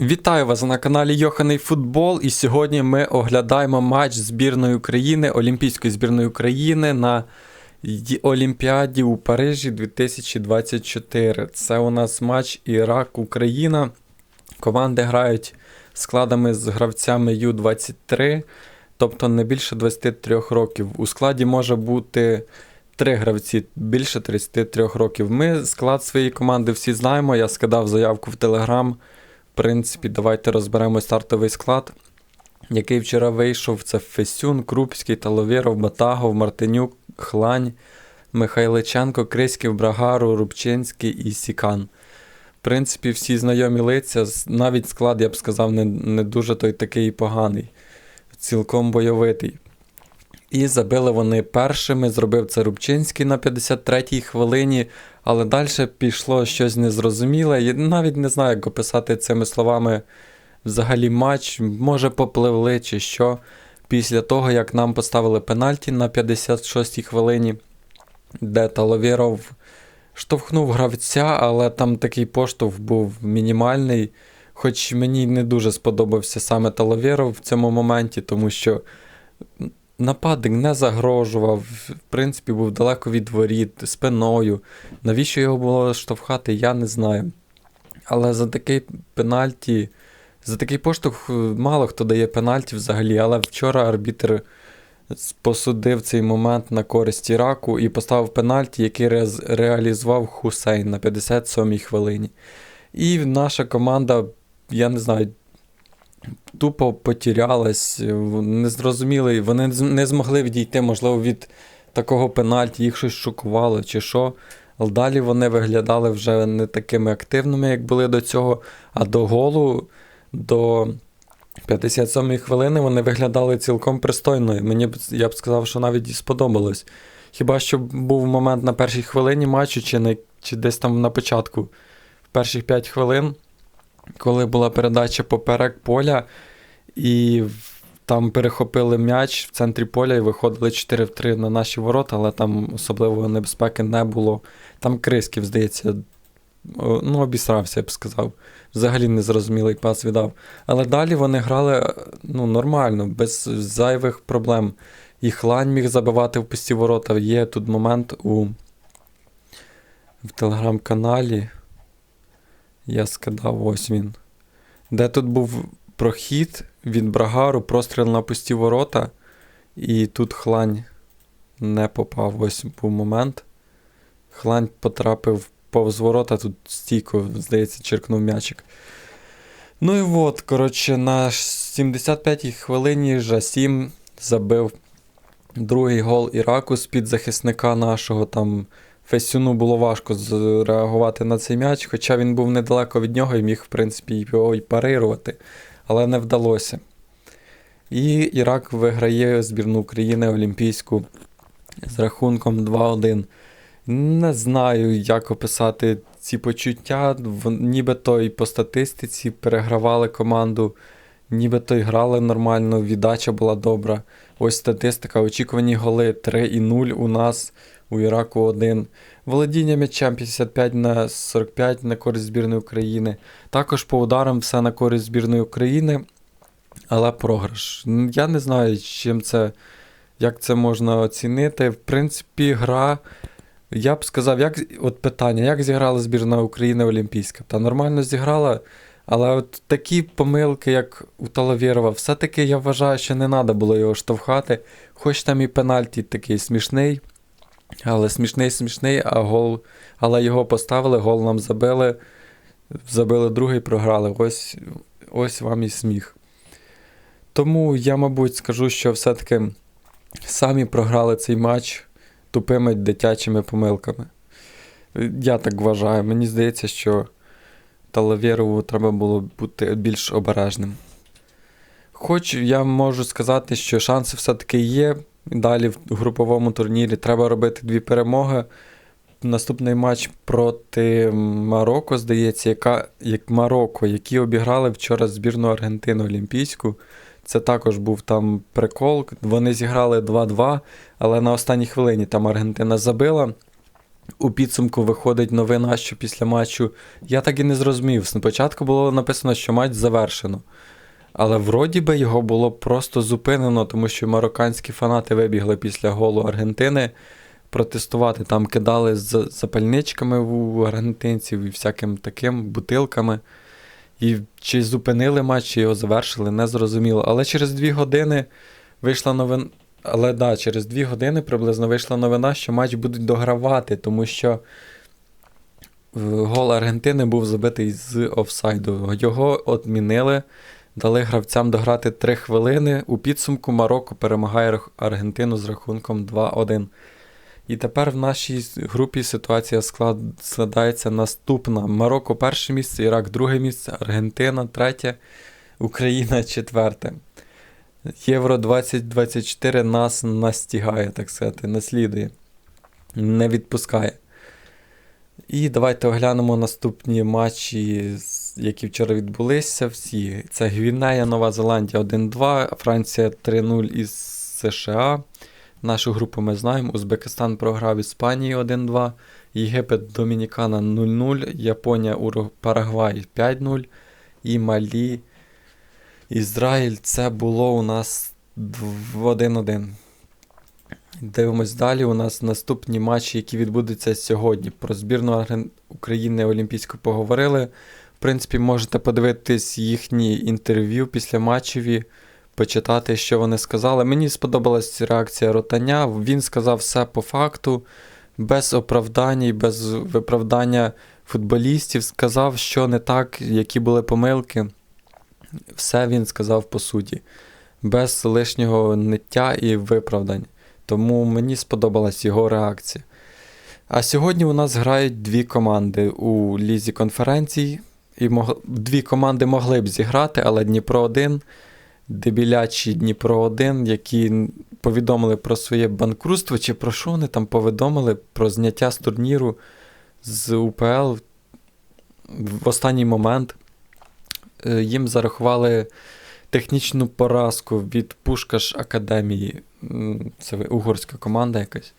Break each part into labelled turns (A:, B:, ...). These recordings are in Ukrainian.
A: Вітаю вас на каналі Йоханий Футбол. І сьогодні ми оглядаємо матч збірної України, Олімпійської збірної України на Олімпіаді у Парижі 2024. Це у нас матч Ірак-Україна. Команди грають складами з гравцями Ю-23, тобто не більше 23 років. У складі може бути три гравці більше 33 років. Ми склад своєї команди всі знаємо. Я скидав заявку в Телеграм. Принципі, давайте розберемо стартовий склад, який вчора вийшов. Це Фесюн, Крупський, Таловєров, Батагов, Мартинюк, Хлань, Михайличенко, Криськів, Брагару, Рубчинський і Сікан. В принципі, всі знайомі лиця, навіть склад, я б сказав, не, не дуже той такий поганий, цілком бойовитий. І забили вони першими, зробив це Рубчинський на 53-й хвилині, але далі пішло щось незрозуміле. Я навіть не знаю, як описати цими словами взагалі матч. Може, попливли чи що. Після того, як нам поставили пенальті на 56-й хвилині, де Таловєров штовхнув гравця, але там такий поштовх був мінімальний. Хоч мені не дуже сподобався саме Таловєров в цьому моменті, тому що нападник не загрожував, в принципі, був далеко від воріт, спиною. Навіщо його було штовхати, я не знаю. Але за такий пенальті, за такий поштовх е, мало хто дає пенальті взагалі, але вчора арбітр посудив цей момент на користь Іраку і поставив пенальті, який рез- реалізував Хусейн на 57-й хвилині. І наша команда, я не знаю, тупо потірялась, не зрозуміли, вони не змогли відійти, можливо, від такого пенальті, їх щось шокувало чи що. Але далі вони виглядали вже не такими активними, як були до цього. А до голу, до 57-ї хвилини вони виглядали цілком пристойно. Мені я б сказав, що навіть і сподобалось. Хіба що був момент на першій хвилині матчу, чи, не, чи десь там на початку, в перших 5 хвилин, коли була передача поперек поля, і там перехопили м'яч в центрі поля і виходили 4 в 3 на наші ворота, але там особливої небезпеки не було. Там Криськів, здається, ну, обісрався, я б сказав. Взагалі незрозумілий пас віддав. Але далі вони грали ну, нормально, без зайвих проблем. І Хлань міг забивати в пусті ворота. Є тут момент у в телеграм-каналі. Я скидав, ось він. Де тут був прохід від Брагару, простріл на пусті ворота, і тут Хлань не попав. Ось був момент. Хлань потрапив повз ворота, тут стійко, здається, черкнув м'ячик. Ну і от, коротше, на 75-й хвилині Жасім забив другий гол Іраку з-під захисника нашого. Там Фесюну було важко зреагувати на цей м'яч, хоча він був недалеко від нього і міг, в принципі, його і парирувати, але не вдалося. І Ірак виграє збірну України Олімпійську з рахунком 2-1. Не знаю, як описати ці почуття. Нібито і по статистиці перегравали команду, нібито й грали нормально, віддача була добра. Ось статистика, очікувані голи 3 і 0 у нас, у Іраку 1. Володіння м'ячем 55 на 45 на користь збірної України. Також по ударам все на користь збірної України, але програш. Я не знаю, чим це, як це можна оцінити. В принципі, гра. Я б сказав, як от питання, як зіграла збірна України Олімпійська? Та нормально зіграла, але от такі помилки, як у Талавєрова, все-таки я вважаю, що не треба було його штовхати. Хоч там і пенальті такий смішний, але смішний смішний, а гол, але його поставили, гол нам забили, забили другий, програли. Ось, ось вам і сміх. Тому я, мабуть, скажу, що все-таки самі програли цей матч тупими дитячими помилками. Я так вважаю. Мені здається, що Талавєрову треба було бути більш обережним. Хоч я можу сказати, що шанси все-таки є. Далі в груповому турнірі треба робити дві перемоги. Наступний матч проти Марокко, здається, яка, як Марокко, які обіграли вчора збірну Аргентину Олімпійську. Це також був там прикол. Вони зіграли 2-2, але на останній хвилині там Аргентина забила. у підсумку виходить новина, що після матчу. Я так і не зрозумів. Спочатку було написано, що матч завершено. Але вроді би його було просто зупинено, тому що марокканські фанати вибігли після голу Аргентини протестувати. Там кидали з запальничками у аргентинців і всяким таким бутилками. І чи зупинили матч, чи його завершили, не зрозуміло. Але через дві години вийшла новина. Але да, через дві години приблизно вийшла новина, що матч будуть догравати, тому що е, гол Аргентини був забитий з офсайду. Його відмінили, дали гравцям дограти 3 хвилини. У підсумку Марокко перемагає Аргентину з рахунком 2-1. І тепер в нашій групі ситуація склад... складається наступна: Марокко перше місце, Ірак друге місце, Аргентина третє, Україна четверте. Євро 2024 нас настігає, так сказати, наслідує, не відпускає. І давайте оглянемо наступні матчі, які вчора відбулися. Всі. Це Гвінея, Нова Зеландія 1-2, Франція 3-0 із США. Нашу групу ми знаємо. Узбекистан програв Іспанії 1-2, Єгипет Домінікана 0-0, Японія. Парагвай 5-0 і Малі. Ізраїль це було у нас дв- 1-1. Дивимось далі. У нас наступні матчі, які відбудуться сьогодні. Про збірну України Олімпійську поговорили. В принципі, можете подивитись їхні інтерв'ю після матчеві, почитати, що вони сказали. Мені сподобалась реакція Ротаня. Він сказав все по факту, без оправдань, і без виправдання футболістів. Сказав, що не так, які були помилки. Все він сказав по суті, без лишнього ниття і виправдань. Тому мені сподобалась його реакція. А сьогодні у нас грають дві команди у лізі конференцій. І мог... дві команди могли б зіграти, але Дніпро 1, дебілячі Дніпро 1, які повідомили про своє банкрутство, чи про що вони там повідомили про зняття з турніру з УПЛ в останній момент. Е, Їм зарахували технічну поразку від Пушкаш Академії. Це угорська команда якась.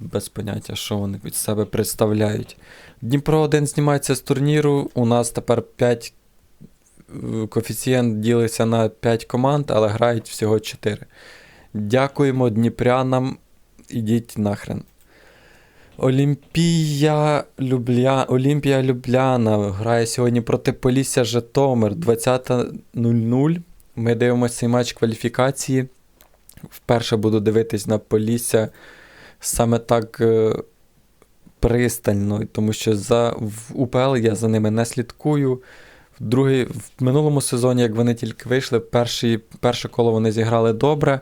A: Без поняття, що вони від себе представляють. Дніпро 1 знімається з турніру. У нас тепер 5 коефіцієнт ділиться на 5 команд, але грають всього 4. Дякуємо дніпрянам. Ідіть нахрен. Олімпія Любля... Олімпія Любляна грає сьогодні проти Полісся Житомир 20.00. Ми дивимося цей матч кваліфікації. Вперше буду дивитись на Полісся саме так е, пристально, тому що за, в УПЛ я за ними не слідкую. В, другий, в минулому сезоні, як вони тільки вийшли, перші, перше коло вони зіграли добре.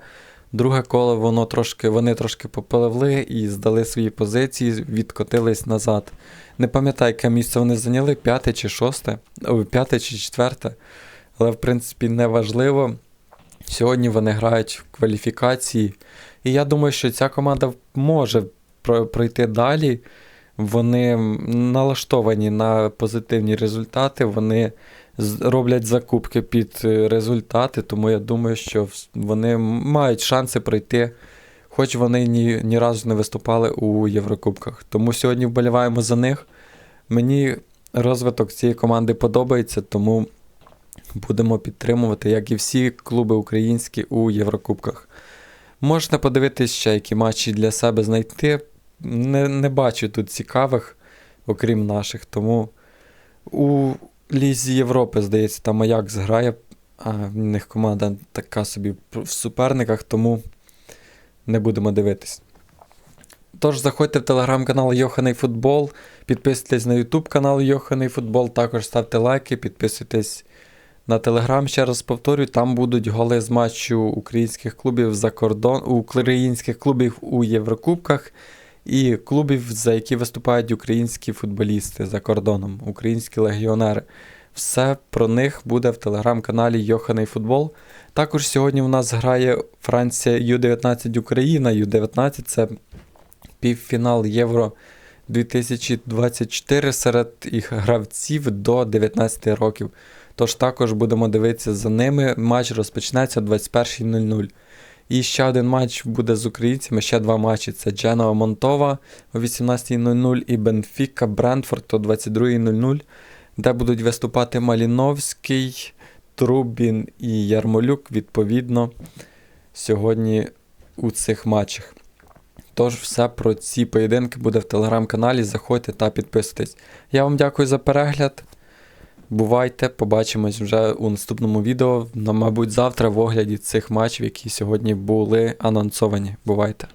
A: Друге коло воно трошки, вони трошки попливли і здали свої позиції, відкотились назад. Не пам'ятаю, яке місце вони зайняли, п'яте чи шосте, п'яте чи четверте. Але, в принципі, не важливо. Сьогодні вони грають в кваліфікації. І я думаю, що ця команда може пройти далі. Вони налаштовані на позитивні результати, вони роблять закупки під е, результати, тому я думаю, що вони мають шанси пройти, хоч вони ні, ні разу не виступали у Єврокубках. Тому сьогодні вболіваємо за них. Мені розвиток цієї команди подобається, тому будемо підтримувати, як і всі клуби українські у Єврокубках. Можна подивитись ще, які матчі для себе знайти. Не, не бачу тут цікавих, окрім наших. Тому у Лізі Європи, здається, там Маяк зграє, а в них команда така собі в суперниках, тому не будемо дивитись. Тож заходьте в телеграм-канал Йоханий Футбол, підписуйтесь на YouTube канал Йоханий Футбол, також ставте лайки, підписуйтесь на телеграм, ще раз повторюю, там будуть голи з матчу українських клубів за кордон, українських клубів у Єврокубках і клубів, за які виступають українські футболісти за кордоном, українські легіонери. Все про них буде в телеграм-каналі Йоханий Футбол. Також сьогодні у нас грає Франція Ю-19 Україна. Ю-19 це півфінал Євро 2024 серед їх гравців до 19 років. Тож також будемо дивитися за ними. Матч розпочнеться о 21.00. І ще один матч буде з українцями, ще два матчі. Це Дженова Монтова о 18.00 і Бенфіка Брентфорд о 22.00, де будуть виступати Маліновський, Трубін і Ярмолюк, відповідно, сьогодні у цих матчах. Тож, все про ці поєдинки буде в телеграм-каналі. Заходьте та підписуйтесь. Я вам дякую за перегляд. Бувайте, побачимось вже у наступному відео. Мабуть, завтра в огляді цих матчів, які сьогодні були анонсовані. Бувайте!